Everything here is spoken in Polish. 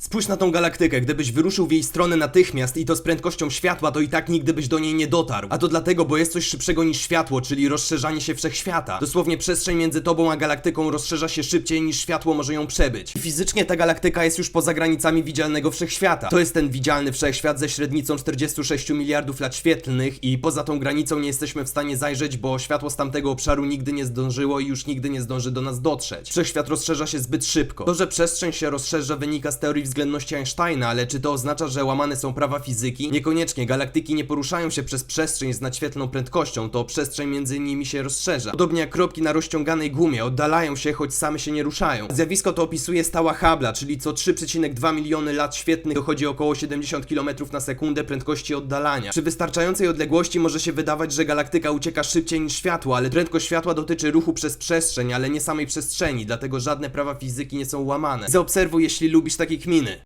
Spójrz na tą galaktykę, gdybyś wyruszył w jej stronę natychmiast i to z prędkością światła, to i tak nigdy byś do niej nie dotarł. A to dlatego, bo jest coś szybszego niż światło, czyli rozszerzanie się wszechświata. Dosłownie przestrzeń między tobą a galaktyką rozszerza się szybciej niż światło może ją przebyć. I fizycznie ta galaktyka jest już poza granicami widzialnego wszechświata. To jest ten widzialny wszechświat ze średnicą 46 miliardów lat świetlnych i poza tą granicą nie jesteśmy w stanie zajrzeć, bo światło z tamtego obszaru nigdy nie zdążyło i już nigdy nie zdąży do nas dotrzeć. Wszechświat rozszerza się zbyt szybko. To, że przestrzeń się rozszerza wynika z teorii względności Einsteina, ale czy to oznacza, że łamane są prawa fizyki? Niekoniecznie. Galaktyki nie poruszają się przez przestrzeń z nadświetlną prędkością, to przestrzeń między nimi się rozszerza. Podobnie jak kropki na rozciąganej gumie, oddalają się, choć same się nie ruszają. Zjawisko to opisuje stała Hubble'a, czyli co 3,2 miliony lat świetlnych dochodzi około 70 km na sekundę prędkości oddalania. Przy wystarczającej odległości może się wydawać, że galaktyka ucieka szybciej niż światło, ale prędkość światła dotyczy ruchu przez przestrzeń, ale nie samej przestrzeni, dlatego żadne prawa fizyki nie są łamane. Zaobserwuj, jeśli lubisz seen it.